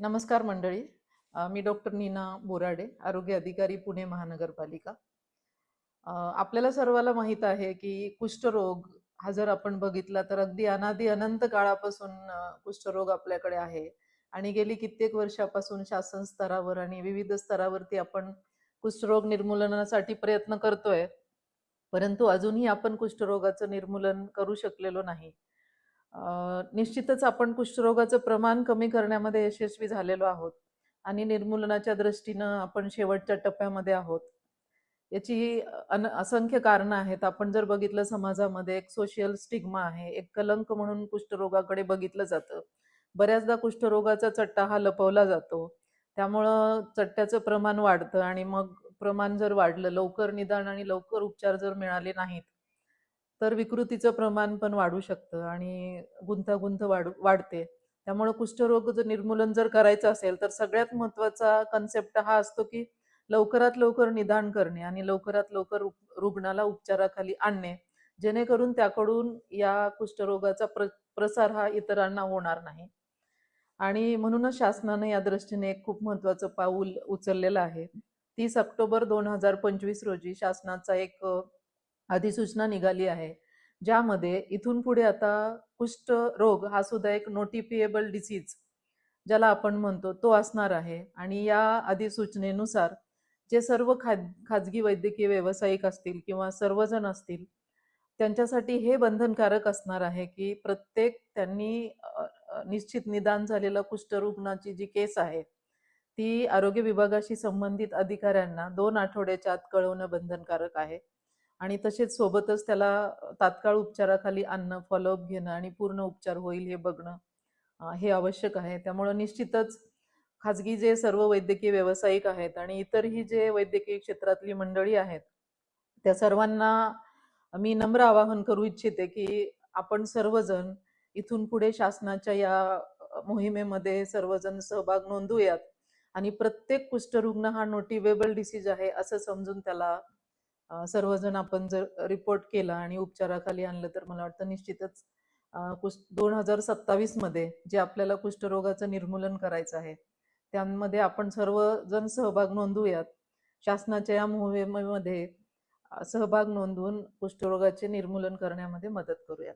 नमस्कार मंडळी. मी डॉक्टर नीना बोराडे आरोग्य अधिकारी पुणे महानगरपालिका. आपल्याला सर्वाला माहीत आहे की कुष्ठरोग हा जर आपण बघितला तर अगदी अनादी अनंत काळापासून कुष्ठरोग आपल्याकडे आहे. आणि गेली कित्येक वर्षापासून शासन स्तरावर आणि विविध स्तरावरती आपण कुष्ठरोग निर्मूलनासाठी प्रयत्न करतोय. परंतु अजूनही आपण कुष्ठरोगाचं निर्मूलन करू शकलेलो नाही. निश्चितच आपण कुष्ठरोगाचं प्रमाण कमी करण्यामध्ये यशस्वी झालेलो आहोत आणि निर्मूलनाच्या दृष्टीनं आपण शेवटच्या टप्प्यामध्ये आहोत. याची अन असंख्य कारणं आहेत. आपण जर बघितलं समाजामध्ये एक सोशल स्टिग्मा आहे एक कलंक म्हणून कुष्ठरोगाकडे बघितलं जातं. बऱ्याचदा कुष्ठरोगाचा चट्टा हा लपवला जातो. त्यामुळं चट्ट्याचं प्रमाण वाढतं आणि मग प्रमाण जर वाढलं लवकर निदान आणि लवकर उपचार जर मिळाले नाहीत तर विकृतीचं प्रमाण पण वाढू शकतं आणि गुंतागुंत वाढ वाढते. त्यामुळे कुष्ठरोग जर निर्मूलन जर करायचं असेल तर सगळ्यात महत्त्वाचा कन्सेप्ट हा असतो की लवकरात लवकर निदान करणे आणि लवकरात लवकर रुग्णाला उपचाराखाली आणणे. जेणेकरून त्याकडून या कुष्ठरोगाचा प्र प्रसार हा इतरांना होणार नाही. आणि म्हणूनच शासनानं या दृष्टीने एक खूप महत्वाचं पाऊल उचललेलं आहे. तीस ऑक्टोबर दोन हजार पंचवीस रोजी शासनाचा एक अधिसूचना निघाली आहे ज्यामध्ये इथून पुढे आता कुष्ठ रोग हा सुद्धा एक नोटिफिएबल डिसीज ज्याला आपण म्हणतो तो असणार आहे. आणि या अधिसूचनेनुसार जे सर्व खाद खाजगी वैद्यकीय व्यावसायिक असतील किंवा सर्वजण असतील त्यांच्यासाठी हे बंधनकारक असणार आहे की प्रत्येक त्यांनी निश्चित निदान झालेलं कुष्ठरुग्णाची जी केस आहे ती आरोग्य विभागाशी संबंधित अधिकाऱ्यांना दोन आठवड्याच्या आत कळवणं बंधनकारक आहे. आणि तसेच सोबतच त्याला तात्काळ उपचाराखाली आणणं फॉलोअप घेणं आणि पूर्ण उपचार होईल हे बघणं हे आवश्यक आहे. त्यामुळं निश्चितच खाजगी जे सर्व वैद्यकीय व्यावसायिक आहेत आणि इतरही जे वैद्यकीय क्षेत्रातली मंडळी आहेत त्या सर्वांना मी नम्र आवाहन करू इच्छिते की आपण सर्वजण इथून पुढे शासनाच्या या मोहिमेमध्ये सर्वजण सहभाग नोंदवूयात आणि प्रत्येक कुष्ठरुग्ण हा नोटिवेबल डिसीज आहे असं समजून त्याला सर्वजण आपण जर रिपोर्ट केला आणि उपचाराखाली आणलं तर मला वाटतं निश्चितच दोन हजार सत्तावीसमध्ये जे आपल्याला कुष्ठरोगाचं निर्मूलन करायचं आहे त्यामध्ये आपण सर्वजण सहभाग नोंदवूयात शासनाच्या या मोहिमेमध्ये सहभाग नोंदवून कुष्ठरोगाचे निर्मूलन करण्यामध्ये मदत करूयात.